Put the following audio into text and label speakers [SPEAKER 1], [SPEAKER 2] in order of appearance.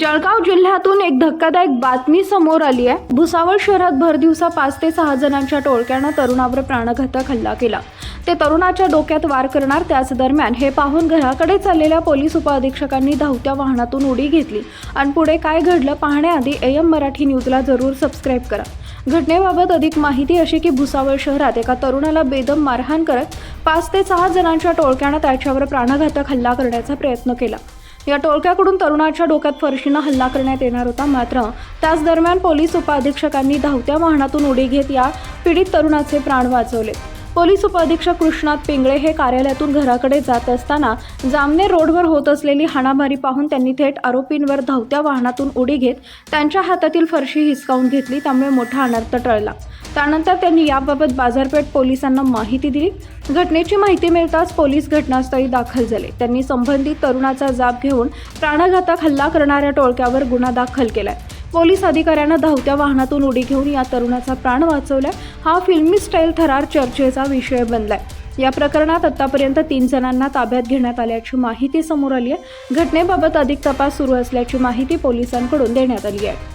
[SPEAKER 1] जळगाव जिल्ह्यातून एक धक्कादायक बातमी समोर आली आहे. भुसावळ शहरात भर दिवसा पाच ते सहा जणांच्या टोळक्यानं तरुणावर प्राणघातक हल्ला केला. ते तरुणाच्या डोक्यात वार करणार त्याच दरम्यान हे पाहून घराकडे चाललेल्या पोलीस उपअधीक्षकांनी धावत्या वाहनातून उडी घेतली. आणि पुढे काय घडलं पाहण्याआधी एम मराठी न्यूजला जरूर सबस्क्राईब करा. घटनेबाबत अधिक माहिती अशी की भुसावळ शहरात एका तरुणाला बेदम मारहाण करत पाच ते सहा जणांच्या टोळक्यानं त्याच्यावर प्राणघातक हल्ला करण्याचा प्रयत्न केला. या टोळक्याकडून तरुणाच्या डोक्यात फरशीनं हल्ला करण्यात येणार होता. मात्र त्याच दरम्यान पोलीस उपअधीक्षकांनी धावत्या वाहनातून उडी घेत या पीडित तरुणाचे प्राण वाचवले. पोलीस उपअधीक्षक कृष्णात पिंगळे हे कार्यालयातून घराकडे जात असताना जामनेर रोडवर होत असलेली हाणामारी पाहून त्यांनी थेट आरोपींवर धावत्या वाहनातून उडी घेत त्यांच्या हातातील फरशी हिसकावून घेतली त्यामुळे मोठा अनर्थ टळला. त्यानंतर त्यांनी याबाबत बाजारपेठ पोलिसांना माहिती दिली. घटनेची माहिती मिळताच पोलीस घटनास्थळी दाखल झाले. त्यांनी संबंधित तरुणाचा जाब घेऊन प्राणघातक हल्ला करणाऱ्या टोळक्यावर गुन्हा दाखल केलाय. पोलीस अधिकाऱ्यांना धावत्या वाहनातून उडी घेऊन या तरुणाचा प्राण वाचवलाय. हा फिल्मी स्टाईल थरार चर्चेचा विषय बनलाय. या प्रकरणात आतापर्यंत तीन जणांना ताब्यात घेण्यात आल्याची माहिती समोर आली आहे घटनेबाबत अधिक तपास सुरू असल्याची माहिती पोलिसांकडून देण्यात आली आहे